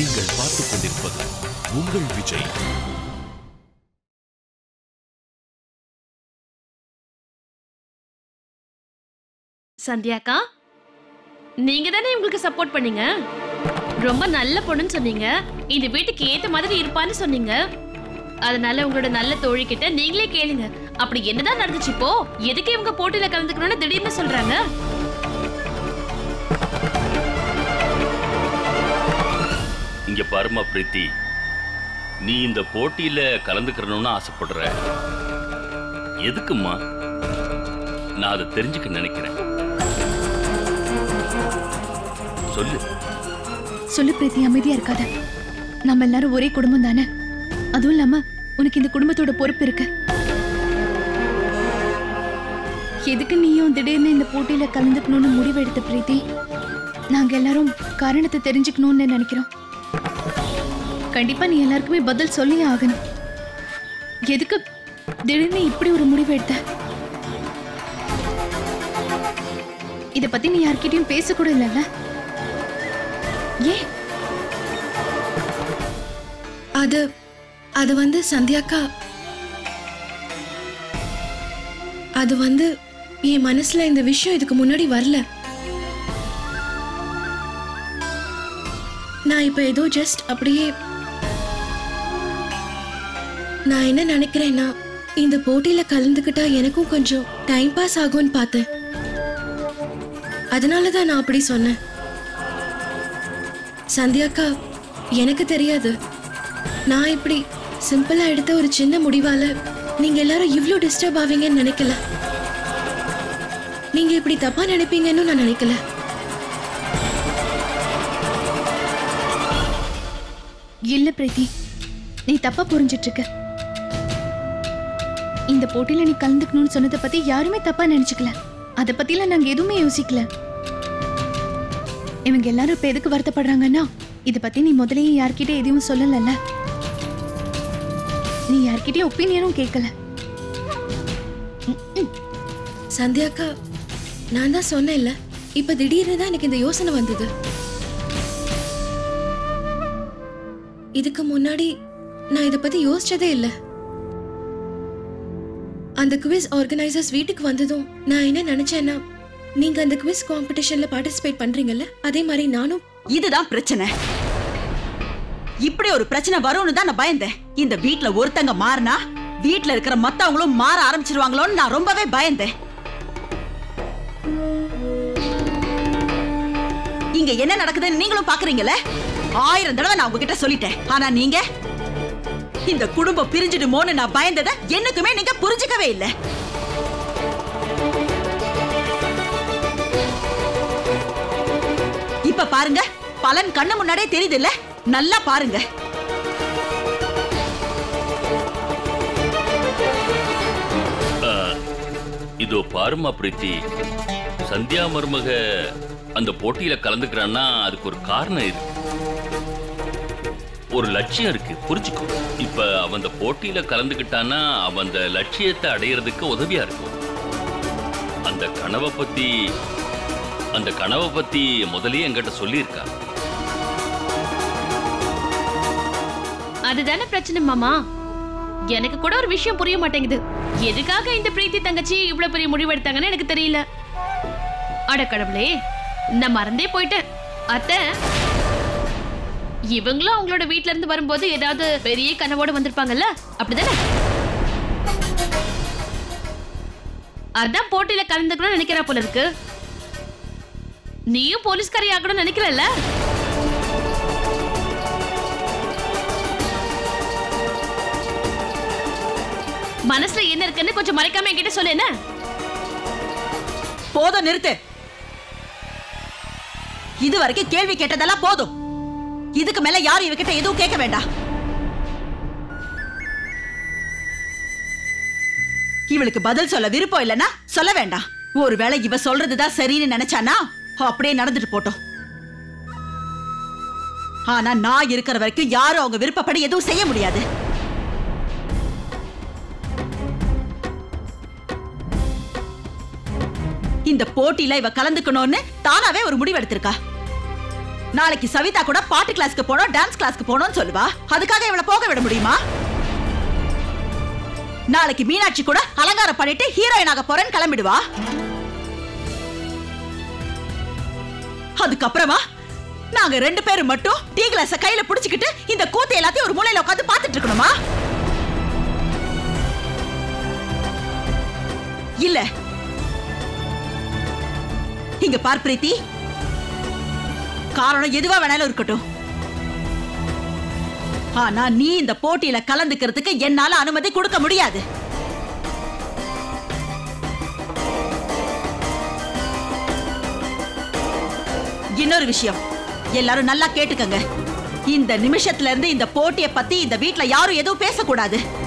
நீங்கள் பார்த்துக் கொண்டிருப்பது உங்கள் விஜய். சந்தியாக்கா நீங்க தானே உங்களுக்கு சப்போர்ட் பண்ணீங்க? ரொம்ப நல்ல பொண்ணுன்னு சொன்னீங்க. இந்த வீட்டுக்கு ஏத்த மாதிரி இருப்பான்னு சொன்னீங்க. அதனால உங்களோட நல்ல தோழி கிட்ட நீங்களே கேளுங்க. அப்படி என்னதான் நடந்துச்சு இப்போ? எதுக்கு இவங்க போட்டியில கலந்துக்கணும்னு திடீர்னு சொல்றாங்க? இங்க பாருமா பிரீத்தி. நீ இந்த போட்டியில கலந்துக்கிறணும்னு ஆசைப்படுற. எதுக்குமா நான் அதை தெரிஞ்சுக்க நினைக்கிறேன். சொல்லு. சொல்லு பிரீத்தி அமைதியா இருக்காத. நம்ம எல்லாரும் ஒரே குடும்பம் தானே? அதுவும் இல்லாம உனக்கு இந்த குடும்பத்தோட பொறுப்பு இருக்கு. எதுக்கு நீயும் திடீர்னு இந்த போட்டியில கலந்துக்கணும்னு முடிவு எடுத்த பிரீத்தி? நாங்க எல்லாரும் காரணத்தை தெரிஞ்சுக்கணும்னு நினைக்கிறோம். கண்டிப்பா நீ எல்லாருக்குமே பதில் சொல்லியே ஆகணும். எதுக்கு திடீர்னு இப்படி ஒரு முடிவு எடுத்த? இத பத்தி நீ யார்கிட்டயும் பேசக்கூட இல்லைல்ல. ஏன்? அது அது வந்து சந்தியாக்கா. அது வந்து என் மனசுல இந்த விஷயம் இதுக்கு முன்னாடி வரல. நான் இப்ப ஏதோ ஜஸ்ட் அப்படியே நான் என்ன நினைக்கிறேன்னா இந்த போட்டியில கலந்துக்கிட்டா எனக்கும் கொஞ்சம் டைம் பாஸ் ஆகும்னு பார்த்தேன். அதனால தான் நான் அப்படி சொன்னேன். சந்தியாக்கா எனக்கு தெரியாது. நான் இப்படி சிம்பிளா எடுத்த ஒரு சின்ன முடிவால நீங்க எல்லாரும் இவ்வளோ டிஸ்டர்ப் ஆவீங்கன்னு நினைக்கல. நீங்க இப்படி தப்பா நினைப்பீங்கன்னு நான் நினைக்கல. இல்ல பிரீத்தி நீ தப்பா புரிஞ்சிட்டு இருக்க. இந்த போட்டியில நீ கலந்துக்கணும்னு சொன்னதை பத்தி யாருமே தப்பா நினைச்சுக்கல. அதை பத்திலாம் நாங்க எதுவுமே யோசிக்கல. இவங்க எல்லாரும் இப்ப எதுக்கு வருத்தப்படுறாங்கன்னா இதை பத்தி நீ முதல்லயே யார்கிட்ட எதுவும் சொல்லலல்ல. நீ யார்கிட்டயும் ஒப்பீனியனும் கேட்கல. சந்தியாக்கா நான் தான் சொன்னேன்ல இப்ப திடீர்னு தான் எனக்கு இந்த யோசனை வந்தது. இதுக்கு முன்னாடி நான் இதை பத்தி யோசிச்சதே இல்லை. அந்த குவிஸ் ஆர்கனைசர்ஸ் வீட்டுக்கு வந்ததும் நான் என்ன நினைச்சேன்னா நீங்க அந்த குவிஸ் காம்படிஷன்ல பார்ட்டிசிபேட் பண்றீங்கல்ல? அதே மாதிரி நானும். இதுதான் பிரச்சனை. இப்படி ஒரு பிரச்சனை வரும்னு தான் நான் பயந்தேன். இந்த வீட்ல ஒருத்தங்க மாறினா வீட்ல இருக்கிற மத்தவங்களும் மாற ஆரம்பிச்சிருவாங்களோன்னு நான் ரொம்பவே பயந்தேன். இங்க என்ன நடக்குதுன்னு நீங்களும் பாக்குறீங்கல்ல? ஆயிரம் தடவை நான் உங்ககிட்ட சொல்லிட்டேன். ஆனா நீங்க? இந்த குடும்பம் பிரிஞ்சிடுமோன்னு நான் பயந்ததை என்னைக்குமே நீங்க புரிஞ்சுக்கவே இல்லை. இப்ப பாருங்க பலன் கண்ணு முன்னாடியே தெரியுது இல்ல நல்லா பாருங்க. இதோ பாருமா பிரீத்தி சந்தியா மருமக அந்த போட்டியில கலந்துக்கிறான்னா அதுக்கு ஒரு காரணம் இருக்கு. ஒரு லட்சியம் இருக்கு புரிஞ்சுக்கோ. இப்ப அவன் அந்த போட்டியில கலந்துகிட்டான்னா அவன் அந்த லட்சியத்தை அடையிறதுக்கு உதவியா இருக்கும். அந்த கனவை பத்தி அந்த கனவை பத்தி முதலே என்கிட்ட சொல்லியிருக்கா. அதுதானே பிரச்சனை மாமா? எனக்கு கூட ஒரு விஷயம் புரிய மாட்டேங்குது. எதுக்காக இந்த பிரீத்தி தங்கச்சி இவ்வளவு பெரிய முடிவு எடுத்தாங்கன்னு எனக்கு தெரியல. அட கடவுளே நான் மறந்தே போயிட்டேன். அத்தை இவங்களும் அவங்களோட வீட்ல இருந்து வரும்போது ஏதாவது பெரிய கனவோட வந்திருப்பாங்கல்ல? அப்படிதானே? அதான் போட்டியில கலந்துக்கணும்னு நினைக்கிறா போல இருக்கு. நீயும் போலீஸ்காரி ஆகணும்னு நினைக்கிறல்ல? மனசுல என்ன இருக்குன்னு கொஞ்சம் மறைக்காம என்கிட்ட சொல்லு என்ன? போதும் நிறுத்து. இது வரைக்கும் கேள்வி கேட்டதெல்லாம் போதும். இதுக்கு மேல யாரும் இவகிட்ட எதுவும் கேட்க வேண்டாம். இவளுக்கு பதில் சொல்ல விருப்பம் இல்லனா சொல்ல வேண்டாம். ஒருவேளை இவ சொல்றதுதான் சரின்னு நினைச்சானா அப்படியே நடந்துட்டு போட்டோம். ஆனா நான் இருக்கிற வரைக்கும் யாரும் அவங்க விருப்பப்படி எதுவும் செய்ய முடியாது. இந்த போட்டியில இவ கலந்துக்கணும்னு தானாவே ஒரு முடிவு எடுத்திருக்கா நாளைக்கு சவிதா கூட பாட்டு கிளாஸ்க்கு போனோம் டான்ஸ் கிளாஸ்க்கு போனோம்னு சொல்லுவா. அதுக்காக இவளை போக விட முடியுமா? நாளைக்கு மீனாட்சி கூட அலங்காரம் பண்ணிட்டு ஹீரோயின் ஆக போறேன்னு கிளம்பிடுவா. அதுக்கப்புறமா நாங்க ரெண்டு பேரும் மட்டும் டீ கிளாஸ கையில புடிச்சுக்கிட்டு இந்த கூத்து எல்லாத்தையும் ஒரு மூலையில உட்காந்து பாத்துட்டு இருக்கணுமா? இல்ல. இங்க பார் பிரீத்தி. காரணம் எதுவா வேணாலும் இருக்கட்டும். ஆனா நீ இந்த போட்டியில கலந்துக்கிறதுக்கு என்னால அனுமதி கொடுக்க முடியாது. இன்னொரு விஷயம். எல்லாரும் நல்லா கேட்டுக்கங்க. இந்த நிமிஷத்துல இருந்து இந்த போட்டியை பத்தி இந்த வீட்ல யாரும் எதுவும் பேசக்கூடாது.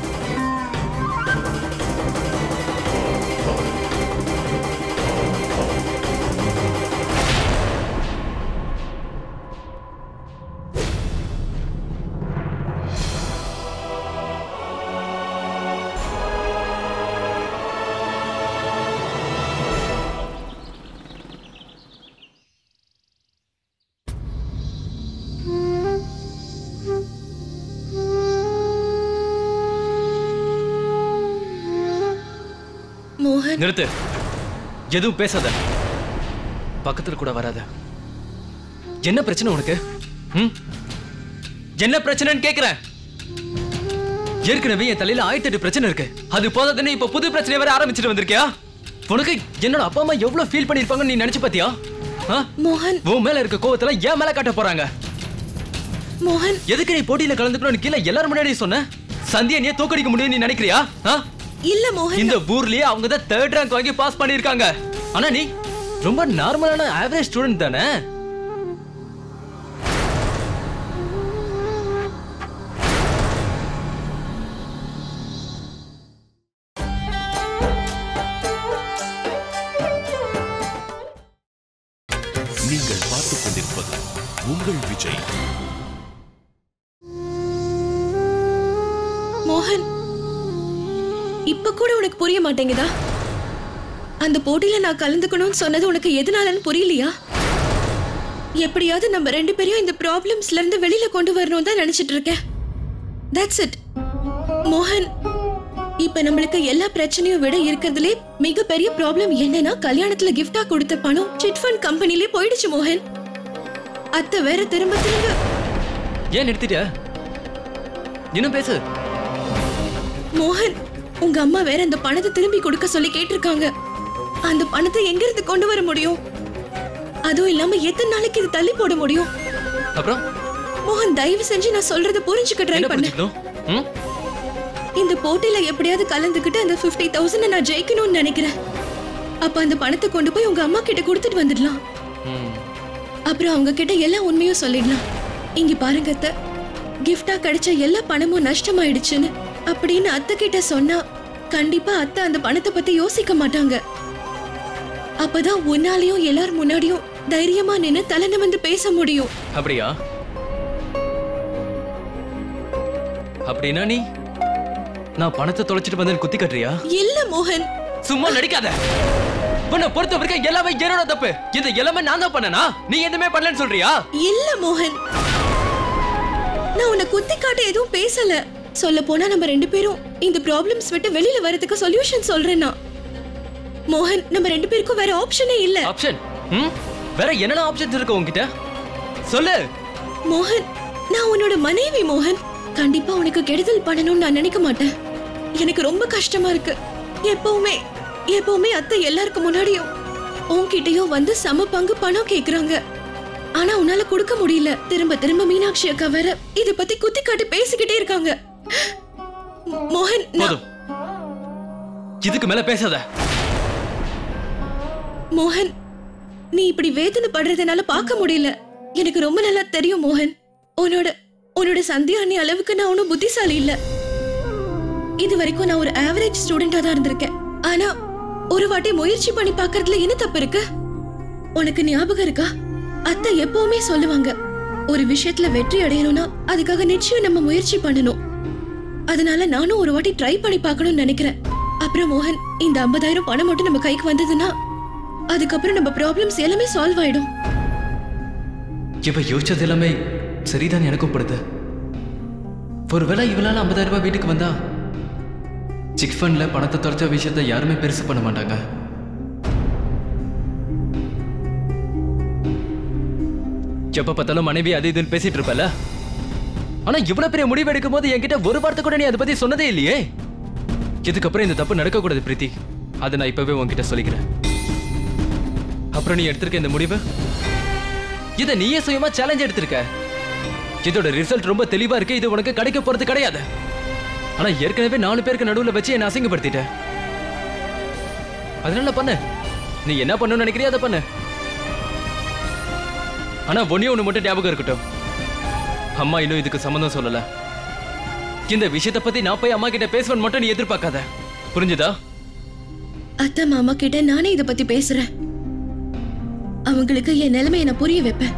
நிறுத்து. எதுவும் பேசாத. பக்கத்துல கூட வராத. என்ன பிரச்சனை உனக்கு? என்ன பிரச்சனைன்னு கேக்குறேன். ஏற்கனவே என் தலையில ஆயிரத்தி எட்டு பிரச்சனை இருக்கு. அது போதாதுன்னு இப்ப புது பிரச்சனை வர ஆரம்பிச்சிட்டு வந்திருக்கியா? உனக்கு என்னோட அப்பா அம்மா எவ்வளவு ஃபீல் பண்ணிருப்பாங்கன்னு நீ நினைச்சு பாத்தியா? மோகன். உன் மேல இருக்க கோவத்துல என் மேல காட்ட போறாங்க? மோகன். எதுக்கு நீ போட்டியில கலந்துக்கணும்னு கீழே எல்லாரும் முன்னாடி சொன்ன? சந்தியா நீ தோக்கடிக்க முடியும் நீ நினைக்கிறியா? இல்ல மோகன். இந்த ஊர்லயே அவங்க தான் தேர்ட் ரேங்க் வாங்கி பாஸ் பண்ணிருக்காங்க ஆனா நீ ரொம்ப நார்மலான ஆவரேஜ் ஸ்டூடெண்ட் தானே? நீங்கள் பார்த்துக் கொண்டிருப்பது உங்கள் விஜய். மோகன் இப்ப கூட உனக்கு புரிய மாட்டேங்குதா? அந்த போட்டியில நான் கலந்துக்கணும்னு சொன்னது உனக்கு எதனாலன்னு புரியலையா? எப்படியாவது நம்ம ரெண்டு பேரையும் இந்த ப்ராப்ளம்ஸ்ல இருந்து வெளியில கொண்டு வரணும் தான் நினைச்சிட்டு இருக்கேன். தட்ஸ் இட் மோகன் இப்ப நம்மளுக்கு எல்லா பிரச்சனையும் விட இருக்கிறதுலே மிகப்பெரிய ப்ராப்ளம் என்னன்னா கல்யாணத்துல கிஃப்டா கொடுத்த பணம் சிட் ஃபண்ட் கம்பெனிலே போயிடுச்சு மோகன். அத்தை வேற திரும்ப திரும்ப ஏன் நிறுத்திட்ட? இன்னும் பேசு. மோகன் உங்க அம்மா வேற அந்த பணத்தை திரும்பி கொடுக்க சொல்லி கேட்டிருக்காங்க. அந்த பணத்தை எங்க இருந்து கொண்டு வர முடியும்? அதுவும் இல்லாம எத்தனை நாளைக்கு இது தள்ளி போட முடியும்? அப்புறம்? மோகன் தயவு செஞ்சு நான் சொல்றத புரிஞ்சுக்க ட்ரை பண்ணு? இந்த போட்டியில எப்படியாவது கலந்துக்கிட்டு அந்த 50000 தௌசண்ட் நான் ஜெயிக்கணும்னு நினைக்கிறேன். அப்ப அந்த பணத்தை கொண்டு போய் உங்க அம்மா கிட்ட கொடுத்துட்டு வந்துடலாம். அப்புறம் அவங்க கிட்ட எல்லா உண்மையும் சொல்லிடலாம். இங்க பாருங்க கிஃப்டா கிடைச்ச எல்லா பணமும் நஷ்டமாயிடுச்சுன்னு. அப்படின்னு அத்தை கிட்ட சொன்னா கண்டிப்பா அத்தை அந்த பணத்தை பத்தி யோசிக்க மாட்டாங்க. அப்பதான் உன்னாலையும் எல்லார் முன்னாடியும் தைரியமா நின்னு தலை நிமிர்ந்து பேச முடியும். அப்படியா? அப்படின்னா நீ நான் பணத்தை தொலைச்சிட்டு வந்தேன் குத்தி கட்டுறியா? இல்ல மோகன். சும்மா நடிக்காத. உன்னை பொறுத்த வரைக்கும் எல்லாமே என்னோட தப்பு. இந்த எல்லாமே நான் தான் பண்ணனா? நீ எதுவுமே பண்ணலன்னு சொல்றியா? இல்ல மோகன். நான் உன்னை குத்தி காட்ட எதுவும் பேசல. சொல்ல போனா நம்ம ரெண்டு பேரும் இந்த ப்ராப்ளம்ஸ் விட்டு வெளியில வரதுக்கு சொல்யூஷன் சொல்றேன் நான் மோகன் நம்ம ரெண்டு பேருக்கும் வேற ஆப்ஷனே இல்ல. ஆப்ஷன் வேற என்னென்ன ஆப்ஷன்ஸ் இருக்கு உன்கிட்ட? சொல்லு. மோகன் நான் உன்னோட மனைவி மோகன். கண்டிப்பா உனக்கு கெடுதல் பண்ணணும்னு நான் நினைக்க மாட்டேன். எனக்கு ரொம்ப கஷ்டமா இருக்கு. எப்பவுமே எப்பவுமே அத்தை எல்லாருக்கும் முன்னாடியும் உன்கிட்டயும் வந்து சம பங்கு பணம் கேக்குறாங்க. ஆனா உன்னால கொடுக்க முடியல. திரும்ப திரும்ப மீனாட்சி அக்கா வேற இத பத்தி குத்தி காட்டி பேசிக்கிட்டே இருக்காங்க. மோகன் போதும். இதுக்கு மேல பேசாத. மோகன் நீ இப்படி வேதனை படுறதுனால பார்க்க முடியல. எனக்கு ரொம்ப நல்லா தெரியும் மோகன். உன்னோட உன்னோட சந்தியா அண்ணி அளவுக்கு நான் ஒன்றும் புத்திசாலி இல்ல. இது வரைக்கும் நான் ஒரு ஆவரேஜ் ஸ்டூடெண்டா தான் இருந்திருக்கேன். ஆனா ஒரு வாட்டி முயற்சி பண்ணி பார்க்கறதுல என்ன தப்பு இருக்கு? உனக்கு ஞாபகம் இருக்கா? அத்தை எப்பவுமே சொல்லுவாங்க ஒரு விஷயத்துல வெற்றி அடையணும்னா அதுக்காக நிச்சயம் நம்ம முயற்சி பண்ணணும். அதனால நானும் ஒரு வாட்டி ட்ரை பண்ணி பார்க்கணும்னு நினைக்கிறேன். அப்புறம் மோகன் இந்த 50000 பணம் மட்டும் நம்ம கைக்கு வந்ததுன்னா அதுக்கப்புறம் நம்ம ப்ராப்ளம்ஸ் எல்லாமே சால்வ் ஆயிடும். இப்ப யோசிச்சது எல்லாமே சரிதான் எனக்கும் படுது. ஒருவேளை இவளால ஐம்பதாயிரம் ரூபாய் வீட்டுக்கு வந்தா சிக் ஃபண்ட்ல பணத்தை தொலைச்ச விஷயத்த யாருமே பெருசு பண்ண மாட்டாங்க. எப்ப பார்த்தாலும் மனைவி அது இதுன்னு பேசிட்டு இருப்பல ஆனா இவ்வளவு பெரிய முடிவு எடுக்கும் போது என்கிட்ட ஒரு வார்த்தை கூட நீ அதை பத்தி சொன்னதே இல்லையே. இதுக்கப்புறம் இந்த தப்பு நடக்கக்கூடாது பிரீத்தி. அதை நான் இப்பவே உன்கிட்ட சொல்லிக்கிறேன். அப்புறம் நீ எடுத்திருக்க இந்த முடிவு? இதை நீயே சுயமா சேலஞ்ச் எடுத்திருக்க. இதோட ரிசல்ட் ரொம்ப தெளிவா இருக்கு இது உனக்கு கிடைக்க போறது கிடையாது. ஆனா ஏற்கனவே நாலு பேருக்கு நடுவுல வச்சு என்ன அசிங்கப்படுத்திட்ட. அதனால பண்ணு நீ என்ன பண்ணணும்னு நினைக்கிறியா அதை பண்ணு. ஆனா ஒன்னே ஒண்ணு மட்டும் ஞாபகம் இருக்கட்டும். அம்மா இன்னும் இதுக்கு சம்மந்தம் சொல்லல. இந்த விஷயத்தை பத்தி நான் போய் அம்மா கிட்ட பேசுவேன் மட்டும் நீ எதிர்பார்க்காத. புரிஞ்சுதா? அத்தை மாமா கிட்ட நானே இதை பத்தி பேசுறேன். அவங்களுக்கு என் நிலைமையை நான் புரிய வைப்பேன்.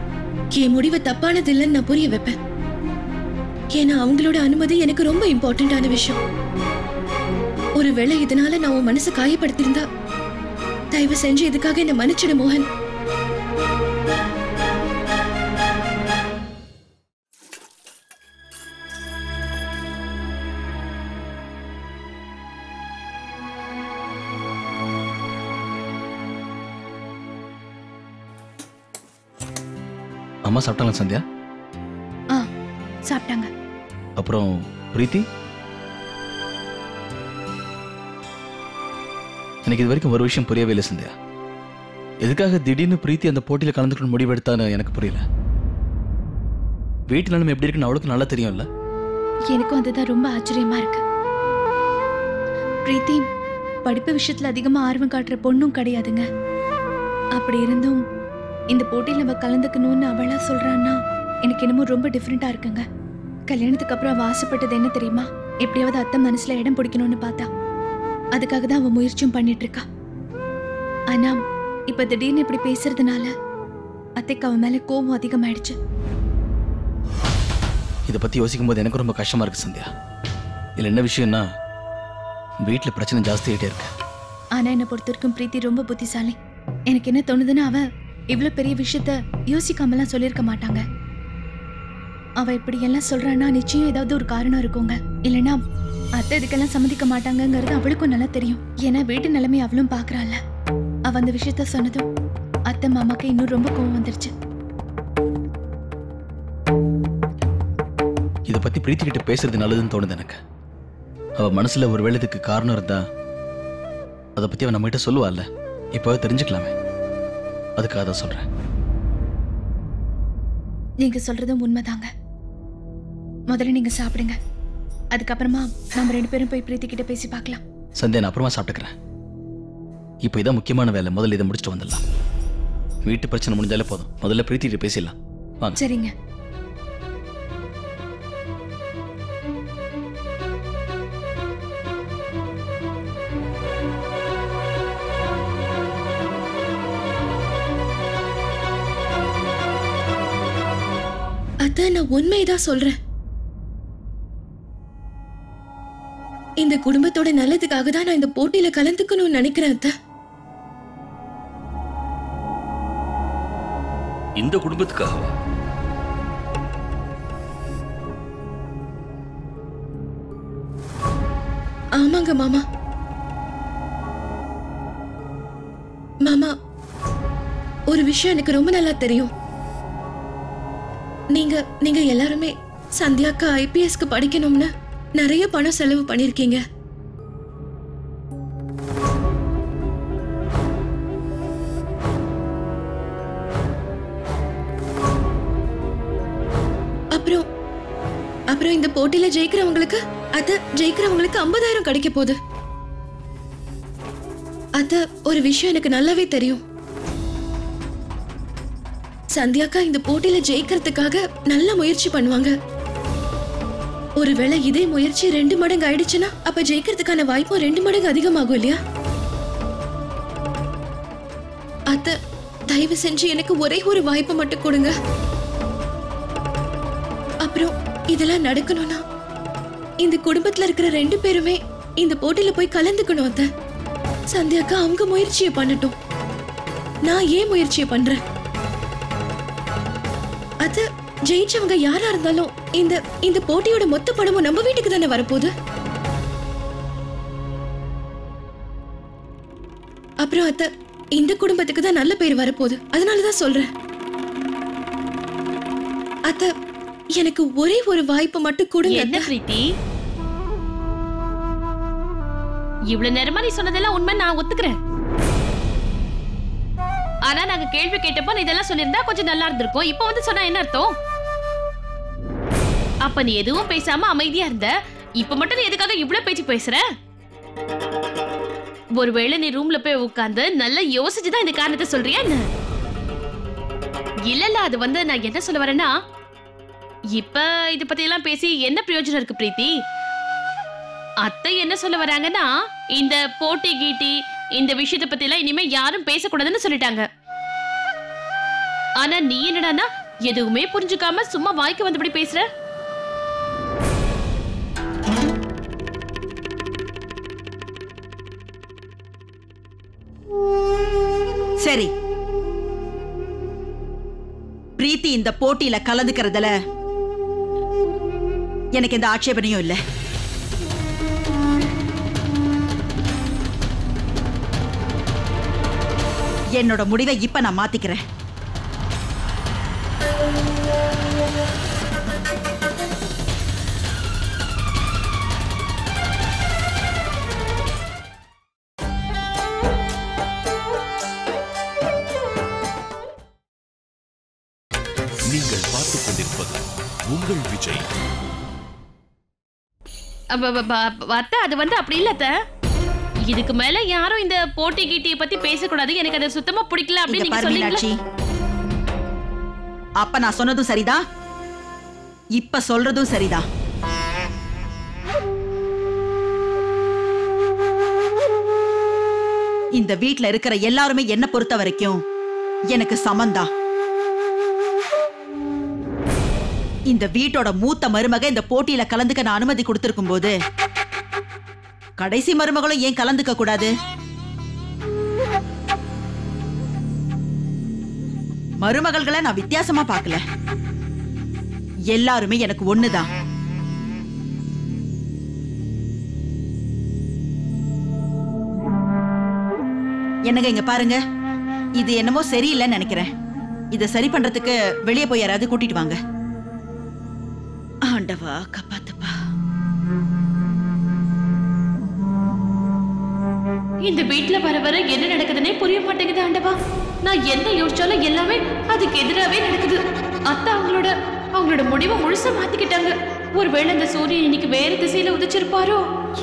என் முடிவு தப்பானது இல்லைன்னு நான் புரிய வைப்பேன். ஏன்னா அவங்களோட அனுமதி எனக்கு ரொம்ப இம்பார்ட்டண்டான விஷயம். ஒருவேளை இதனால நான் உன் மனசை காயப்படுத்தியிருந்தா தயவு செஞ்சு இதுக்காக என்ன மன்னிச்சிடு மோகன். அம்மா சாப்பிட்டாங்களா சந்தியா? ஆ சாப்பிட்டாங்க. அப்புறம் பிரீத்தி? எனக்கு இது வரைக்கும் ஒரு விஷயம் புரியவே இல்லை சந்தியா. எதுக்காக திடீர்னு பிரீத்தி அந்த போட்டியில் கலந்துக்கணும் முடிவெடுத்தான்னு எனக்கு புரியல. வீட்டு நிலைமை எப்படி இருக்குன்னு அவளுக்கு நல்லா தெரியும்ல. எனக்கும் அதுதான் ரொம்ப ஆச்சரியமா இருக்கு. பிரீத்தி படிப்பு விஷயத்துல அதிகமா ஆர்வம் காட்டுற பொண்ணும் கிடையாதுங்க. அப்படி இருந்தும் இந்த போட்டியில் நம்ம கலந்துக்கணும்னு அவளா சொல்றான்னா எனக்கு என்னமோ ரொம்ப டிஃப்ரெண்டா இருக்குங்க. கல்யாணத்துக்கு அப்புறம் அவ ஆசைப்பட்டது என்ன தெரியுமா? எப்படியாவது அத்தை மனசுல இடம் பிடிக்கணும்னு பார்த்தா. அதுக்காக தான் அவ முயற்சியும் பண்ணிட்டு இருக்கா ஆனா இப்ப திடீர்னு இப்படி பேசுறதுனால அத்தைக்கு அவன் மேல கோபம் அதிகமாயிடுச்சு. இதை பற்றி யோசிக்கும் போது எனக்கு ரொம்ப கஷ்டமா இருக்கு சந்தியா. இதில் என்ன விஷயம்னா வீட்டில் பிரச்சனை ஜாஸ்தியாகிட்டே இருக்கு. ஆனா என்னை பொறுத்த வரைக்கும் பிரீத்தி ரொம்ப புத்திசாலி. எனக்கு என்ன தோணுதுன்னா அவ இவ்வளவு பெரிய விஷயத்த யோசிக்காமலாம் சொல்லியிருக்க மாட்டாங்க. அவ இப்படி எல்லாம் சொல்றான்னா நிச்சயம் ஏதாவது ஒரு காரணம் இருக்குங்க. இல்லைன்னா அத்தை இதுக்கெல்லாம் சம்மதிக்க மாட்டாங்கங்கிறது அவளுக்கும் நல்லா தெரியும். ஏன்னா வீட்டு நிலைமை அவளும் பாக்குறாள் அவ அந்த விஷயத்த சொன்னதும் அத்தை மாமாக்கு இன்னும் ரொம்ப கோவம் வந்துருச்சு. இதை பத்தி பிரீத்தி கிட்ட பேசுறது நல்லதுன்னு தோணுது எனக்கு. அவ மனசுல ஒரு வேளதுக்கு காரணம் இருந்தா அதை பத்தி அவன் நம்மகிட்ட சொல்லுவாள்ல. இப்போ தெரிஞ்சுக்கலாமே. அதுக்காக தான் சொல்கிறேன் நீங்க சொல்றதும் உண்மைதாங்க. முதல்ல நீங்க சாப்பிடுங்க. அதுக்கப்புறமா நம்ம ரெண்டு பேரும் போய் பிரீத்தி கிட்ட பேசி பார்க்கலாம். சந்தியா நான் அப்புறமா சாப்பிட்டுக்கிறேன். இப்போ இதான் முக்கியமான வேலை. முதல்ல இதை முடிச்சுட்டு வந்துடலாம். வீட்டு பிரச்சனை முடிஞ்சாலே போதும். முதல்ல பிரீத்தி கிட்ட பேசிடலாம். வாங்க. சரிங்க. நான் உண்மைதான் சொல்றேன். இந்த குடும்பத்தோட நல்லதுக்காக தான் நான் இந்த போட்டியில கலந்துக்கணும்னு நினைக்கிறேன் அத்தை. இந்த குடும்பத்துக்காகவா? ஆமாங்க மாமா. மாமா ஒரு விஷயம் எனக்கு ரொம்ப நல்லா தெரியும். நீங்க நீங்க எல்லாருமே சந்தியாக்கா ஐபிஎஸ்க்கு படிக்கணும்னு நிறைய பணம் செலவு பண்ணிருக்கீங்க. அப்புறம் அப்புறம் இந்த போட்டியில ஜெயிக்கிறவங்களுக்கு அத ஜெயிக்கிறவங்களுக்கு ஐம்பதாயிரம் கிடைக்க போகுது. அத ஒரு விஷயம் எனக்கு நல்லாவே தெரியும். சந்தியாக்கா இந்த போட்டியில ஜெயிக்கிறதுக்காக நல்ல முயற்சி பண்ணுவாங்க. ஒருவேளை இதே முயற்சி ரெண்டு மடங்கு ஆயிடுச்சுன்னா அப்ப ஜெயிக்கிறதுக்கான வாய்ப்பும் ரெண்டு மடங்கு அதிகமாகும் இல்லையா? அத்த தயவு செஞ்சு எனக்கு ஒரே ஒரு வாய்ப்பு மட்டும் கொடுங்க. அப்புறம் இதெல்லாம் நடக்கணும்னா இந்த குடும்பத்துல இருக்கிற ரெண்டு பேருமே இந்த போட்டியில போய் கலந்துக்கணும் அத்த. சந்தியாக்கா அவங்க முயற்சியை பண்ணட்டும். நான் ஏன் முயற்சியை பண்றேன்? அது ஜெயிச்சவங்க யாரா இருந்தாலும் இந்த இந்த போட்டியோட மொத்த பணமும் நம்ம வீட்டுக்கு தானே வரப்போகுது? அப்புறம் அத்த இந்த குடும்பத்துக்கு தான் நல்ல பேர் வரப்போகுது. அதனாலதான் சொல்றேன். அத்த எனக்கு ஒரே ஒரு வாய்ப்பு மட்டும் கொடுங்க என்ன. பிரீத்தி? இவ்வளவு நேரமா நீ சொன்னதெல்லாம் உண்மை நான் ஒத்துக்கிறேன். ஆனா நாங்க கேள்வி கேட்டப்போ நீ இதெல்லாம் சொல்லியிருந்தா கொஞ்சம் நல்லா இருந்திருக்கும். இப்போ வந்து சொன்னா என்ன அர்த்தம்? அப்ப நீ எதுவும் பேசாம அமைதியா இருந்த? இப்ப மட்டும் நீ எதுக்காக இவ்வளவு பேச்சு பேசுற? ஒருவேளை நீ ரூம்ல போய் உட்கார்ந்து நல்லா யோசிச்சுதான் இந்த காரணத்தை சொல்றியா என்ன? இல்ல அது வந்து நான் என்ன சொல்ல வரேன்னா இப்ப இத பத்தி எல்லாம் பேசி என்ன பிரயோஜனம் இருக்கு பிரீத்தி? அத்தை என்ன சொல்ல வராங்கன்னா இந்த போட்டி கீட்டி இந்த விஷயத்தை பத்தி எல்லாம் இனிமே யாரும் பேசக்கூடாதுன்னு சொல்லிட்டாங்க. ஆனா நீ என்னடா எதுவுமே புரிஞ்சுக்காம சும்மா வாய்க்கு வந்தபடி பேசுற. சரி. பிரீத்தி இந்த போட்டியில கலந்துக்கிறதுல எனக்கு எந்த ஆட்சேபனையும் இல்ல. என்னோட முடிவை இப்ப நான் மாத்திக்கிறேன். நீங்கள் பார்த்துக் கொண்டிருப்பது உங்கள் விஜய். அத்தை அது வந்து அப்படி இல்ல இதுக்கு மேல யாரும் இந்த போட்டி கீட்டியை பத்தி பேசக்கூடாது. எனக்கு அது சுத்தமா பிடிக்கல அப்படின்னு நீங்க சொன்னீங்களா அப்ப நான் சொன்னதும் சரிதான் இப்ப சொல்றதும் சரிதான் இந்த வீட்ல இருக்கிற எல்லாருமே என்ன பொறுத்த வரைக்கும் எனக்கு சமந்தா. இந்த வீட்டோட மூத்த மருமக இந்த போட்டியில கலந்துக்க நான் அனுமதி கொடுத்திருக்கும் போது கடைசி மருமகளும் ஏன் கலந்துக்க கூடாது? மருமகள்களை நான் வித்தியாசமா பார்க்கல. எல்லாருமே எனக்கு ஒண்ணுதான். என்னங்க இங்க பாருங்க. இது என்னமோ சரியில்லைன்னு நினைக்கிறேன். இத சரி பண்றதுக்கு வெளியே போய் யாராவது கூட்டிட்டு வாங்க. ஆண்டவா காப்பாத்துப்பா இந்த வீட்டுல வர வர என்ன நடக்குதுன்னே புரிய மாட்டேங்குது ஆண்டவா. நான் என்ன யோசிச்சாலும் எல்லாமே அதுக்கு எதிராவே நடக்குது. அத்தை அவங்களோட அவங்களோட முடிவை முழுசா மாத்திக்கிட்டாங்க. ஒருவேளை இந்த சூரியன் இன்னைக்கு வேற திசையில உதிச்சிருப்பாரோ?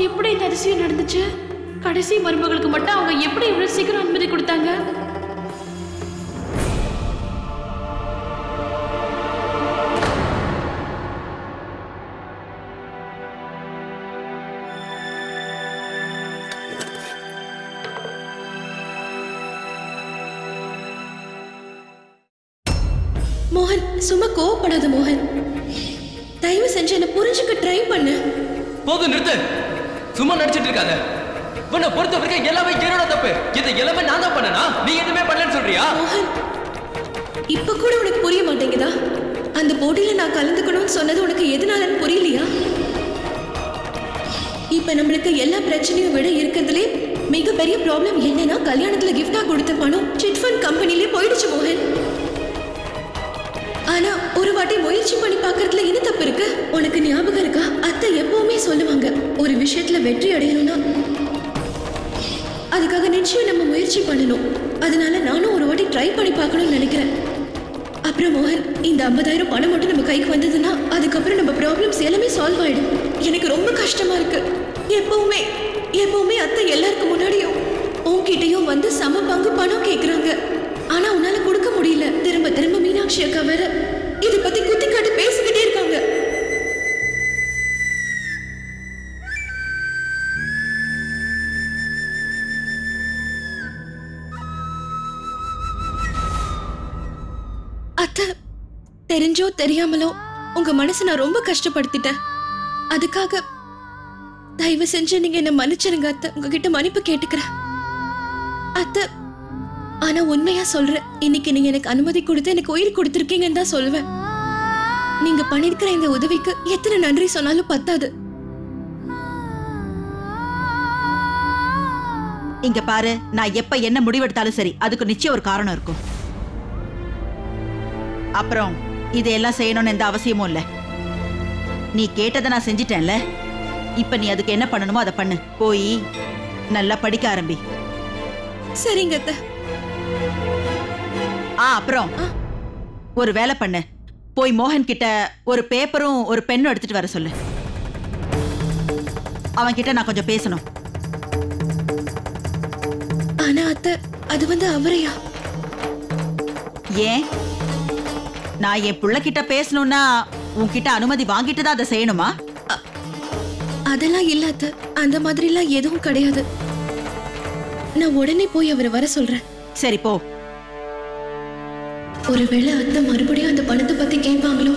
எப்படி இந்த அதிசயம் நடந்துச்சு? கடைசி மருமகளுக்கு மட்டும் அவங்க எப்படி இவ்வளவு சீக்கிரம் அனுமதி கொடுத்தாங்க? கோவப்படாத மோகன். தயவு செஞ்சு என்ன புரிஞ்சுக்க ட்ரை பண்ணு. போதும் நிறுத்து. சும்மா நடிச்சிட்டு இருக்காத. உன்னை பொறுத்த வரைக்கும் எல்லாமே என்னோட தப்பு. இது எல்லாமே நான் தான் பண்ணனா? நீ எதுவுமே பண்ணலன்னு சொல்றியா? மோகன் இப்ப கூட உனக்கு புரிய மாட்டேங்குதா? அந்த போட்டியில நான் கலந்துக்கணும்னு சொன்னது உனக்கு எதனாலன்னு புரியலையா? இப்ப நம்மளுக்கு எல்லா பிரச்சனையும் விட இருக்கிறதுலே மிகப்பெரிய ப்ராப்ளம் என்னன்னா கல்யாணத்துல கிஃப்டா கொடுத்த பணம் சிட் ஃபண்ட் கம்பெனிலே போயிடுச்சு மோகன். ஆனா ஒரு வாட்டி முயற்சி பண்ணி பார்க்கறதுல என்ன தப்பு இருக்கு? உனக்கு ஞாபகம் இருக்கா? அத்தை எப்பவுமே சொல்லுவாங்க ஒரு விஷயத்துல வெற்றி அடையணும்னா அதுக்காக நிச்சயம் நம்ம முயற்சி பண்ணணும். அதனால நானும் ஒரு வாட்டி ட்ரை பண்ணி பார்க்கணும்னு நினைக்கிறேன். அப்புறம் மோகன் இந்த ஐம்பதாயிரம் பணம் மட்டும் நம்ம கைக்கு வந்ததுன்னா அதுக்கப்புறம் நம்ம ப்ராப்ளம்ஸ் எல்லாமே சால்வ் ஆயிடும். எனக்கு ரொம்ப கஷ்டமா இருக்கு. எப்பவுமே எப்பவுமே அத்தை எல்லாருக்கும் முன்னாடியும் உன்கிட்டயும் வந்து சம பங்கு பணம் கேட்குறாங்க ஆனா உன்னால முடியல திரும்ப திரும்ப மீனாட்சி அக்கா வேற இத பத்தி குத்தி காட்டி பேசிக்கிட்டே இருக்காங்க. அத்தை தெரிஞ்சோ தெரியாமலோ உங்க மனசு நான் ரொம்ப கஷ்டப்படுத்திட்டேன். அதுக்காக தயவு செஞ்சு நீங்க என்ன மன்னிச்சிருங்க அத்தை. உங்ககிட்ட மன்னிப்பு கேட்டுக்கிறேன். அத்தை ஆனா உண்மையா சொல்றேன். இன்னைக்கு நீங்க எனக்கு அனுமதி கொடுத்து எனக்கு உயிர் கொடுத்துருக்கீங்கன்னு தான் சொல்லுவேன். நீங்க பண்ணிருக்கிற இந்த உதவிக்கு எத்தனை நன்றி சொன்னாலும் பத்தாது. இங்க பாரு நான் எப்ப என்ன முடிவெடுத்தாலும் சரி அதுக்கு நிச்சயம் ஒரு காரணம் இருக்கும். அப்புறம் இதையெல்லாம் செய்யணும்னு எந்த அவசியமும் இல்ல. நீ கேட்டதை நான் செஞ்சிட்டேன்ல. இப்ப நீ அதுக்கு என்ன பண்ணணுமோ அதை பண்ணு. போய் நல்லா படிக்க ஆரம்பி. சரிங்க ஆ அப்புறம். ஒரு வேலை பண்ணு. போய் மோகன் கிட்ட ஒரு பேப்பரும் ஒரு பென்னும் எடுத்துட்டு வர சொல்லு. அவன் கிட்ட நான் கொஞ்சம் பேசணும். ஆனா அத்தை அது வந்து அவரையா? ஏன்? நான் என் புள்ள கிட்ட பேசணும்னா உன்கிட்ட அனுமதி வாங்கிட்டு தான் அதை செய்யணுமா? அதெல்லாம் இல்ல அத்தை. அந்த மாதிரிலாம் எதுவும் கிடையாது. நான் உடனே போய் அவரை வர சொல்றேன். சரி போ. ஒருவேளை அத்தை மறுபடியும் அந்த பணத்தை பத்தி கேட்பாங்களோ?